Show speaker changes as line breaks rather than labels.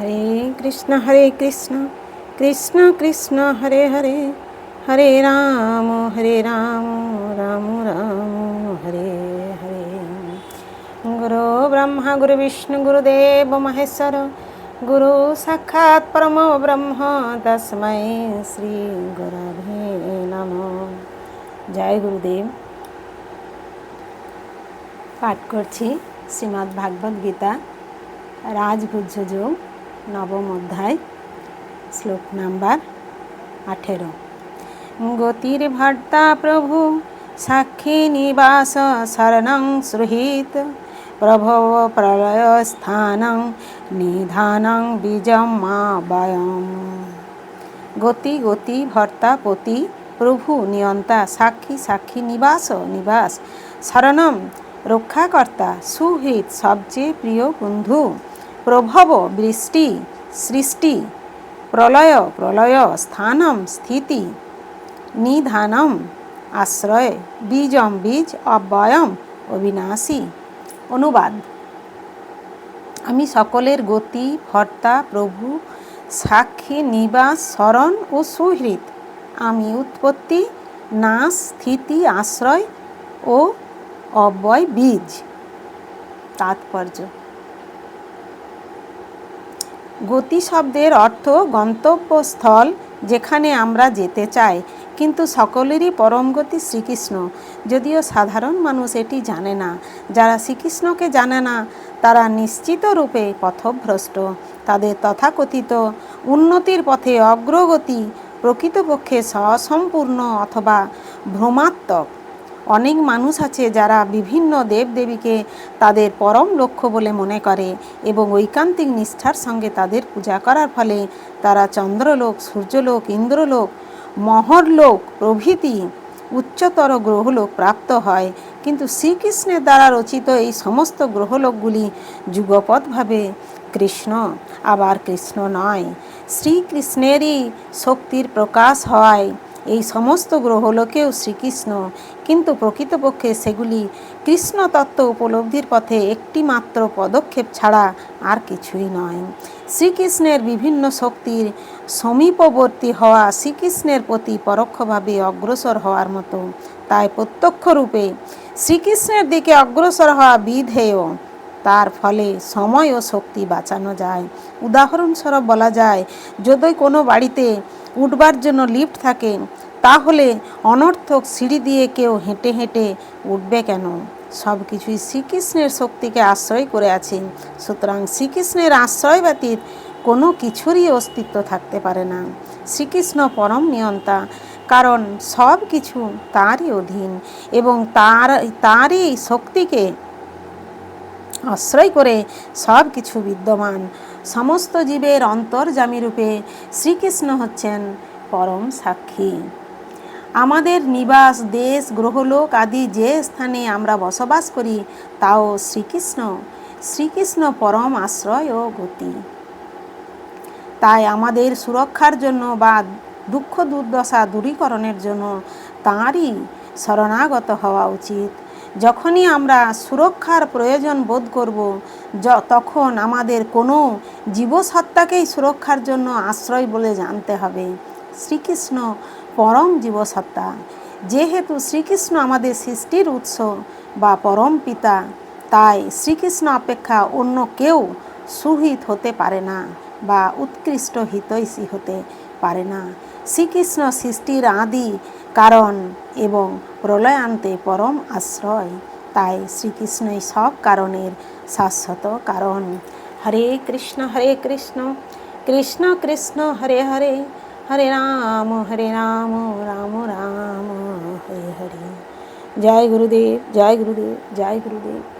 হরে কৃষ্ণ হরে কৃষ্ণ কৃষ্ণ কৃষ্ণ হরে হরে হরে রাম হরে রাম রাম রাম হরে হরে গুরু ব্রহ্মা গুরু বিষ্ণু গুরুদেব মহেশ্বর গুরু সাক্ষাৎ পরম ব্রহ্ম তসময় শ্রী গুরভে নম জয় গুরুদেব পাঠ করছি শ্রীমদ্ ভাগবত গীতা রাজভুজ্য যোগ নবম অধ্যায় শ্লোক নাম্বার আঠেরো গতির ভর্তা প্রভু সাক্ষী নিবাস শরণং সুহৃত প্রভব প্রলয় স্থান নিধানং বীজম মা বয়ম গতি গতি ভর্তা পতি প্রভু নিয়ন্তা সাক্ষী সাক্ষী নিবাস নিবাস শরণম রক্ষাকর্তা সুহিত সবচেয়ে প্রিয় বন্ধু প্রভব বৃষ্টি সৃষ্টি প্রলয় প্রলয় স্থানম স্থিতি নিধানম আশ্রয় বীজম বীজ অব্যয়ম অবিনাশী অনুবাদ আমি সকলের গতি ভর্তা প্রভু সাক্ষী নিবাস স্মরণ ও সুহৃদ আমি উৎপত্তি নাশ স্থিতি আশ্রয় ও অব্যয় বীজ তাৎপর্য গতি শব্দের অর্থ গন্তব্যস্থল যেখানে আমরা যেতে চাই কিন্তু সকলেরই পরম গতি শ্রীকৃষ্ণ যদিও সাধারণ মানুষ এটি জানে না যারা শ্রীকৃষ্ণকে জানে না তারা নিশ্চিত রূপে পথভ্রষ্ট তাদের তথাকথিত উন্নতির পথে অগ্রগতি প্রকৃতপক্ষে সসম্পূর্ণ অথবা ভ্রমাত্মক অনেক মানুষ আছে যারা বিভিন্ন দেবদেবীকে তাদের পরম লক্ষ্য বলে মনে করে এবং ঐকান্তিক নিষ্ঠার সঙ্গে তাদের পূজা করার ফলে তারা চন্দ্রলোক সূর্যলোক ইন্দ্রলোক মহরলোক প্রভৃতি উচ্চতর গ্রহলোক প্রাপ্ত হয় কিন্তু শ্রীকৃষ্ণের দ্বারা রচিত এই সমস্ত গ্রহলোকগুলি যুগপথভাবে কৃষ্ণ আবার কৃষ্ণ নয় শ্রীকৃষ্ণেরই শক্তির প্রকাশ হয় এই সমস্ত গ্রহলোকেও শ্রীকৃষ্ণ কিন্তু প্রকৃতপক্ষে সেগুলি কৃষ্ণ তত্ত্ব উপলব্ধির পথে একটি মাত্র পদক্ষেপ ছাড়া আর কিছুই নয় শ্রীকৃষ্ণের বিভিন্ন শক্তির সমীপবর্তী হওয়া শ্রীকৃষ্ণের প্রতি পরোক্ষভাবে অগ্রসর হওয়ার মতো তাই প্রত্যক্ষরূপে শ্রীকৃষ্ণের দিকে অগ্রসর হওয়া বিধেয় তার ফলে সময় ও শক্তি বাঁচানো যায় উদাহরণস্বরূপ বলা যায় যদি কোনো বাড়িতে উঠবার জন্য লিফট থাকে তাহলে অনর্থক সিঁড়ি দিয়ে কেউ হেঁটে হেঁটে উঠবে কেন সব কিছুই শ্রীকৃষ্ণের শক্তিকে আশ্রয় করে আছে সুতরাং শ্রীকৃষ্ণের আশ্রয় ব্যতীত কোনো কিছুরই অস্তিত্ব থাকতে পারে না শ্রীকৃষ্ণ পরম নিয়ন্তা কারণ সব কিছু তারই অধীন এবং তার তারই শক্তিকে আশ্রয় করে সব কিছু বিদ্যমান সমস্ত জীবের অন্তর্জামী রূপে শ্রীকৃষ্ণ হচ্ছেন পরম সাক্ষী আমাদের নিবাস দেশ গ্রহলোক আদি যে স্থানে আমরা বসবাস করি তাও শ্রীকৃষ্ণ শ্রীকৃষ্ণ পরম আশ্রয় ও গতি তাই আমাদের সুরক্ষার জন্য বা দুঃখ দুর্দশা দূরীকরণের জন্য তাঁরই শরণাগত হওয়া উচিত যখনই আমরা সুরক্ষার প্রয়োজন বোধ করব তখন আমাদের কোনো জীবসত্তাকেই সুরক্ষার জন্য আশ্রয় বলে জানতে হবে শ্রীকৃষ্ণ পরম জীবসত্তা যেহেতু শ্রীকৃষ্ণ আমাদের সৃষ্টির উৎস বা পরম পিতা তাই শ্রীকৃষ্ণ অপেক্ষা অন্য কেউ সুহিত হতে পারে না বা উৎকৃষ্ট হিতৈষী হতে পারে না শ্রীকৃষ্ণ সৃষ্টির আদি কারণ এবং প্রলয়ান্তে পরম আশ্রয় তাই শ্রীকৃষ্ণই সব কারণের শাশ্বত কারণ হরে কৃষ্ণ হরে কৃষ্ণ কৃষ্ণ কৃষ্ণ হরে হরে হরে রাম হরে রাম রাম রাম হরে হরে জয় গুরুদেব জয় গুরুদেব জয় গুরুদেব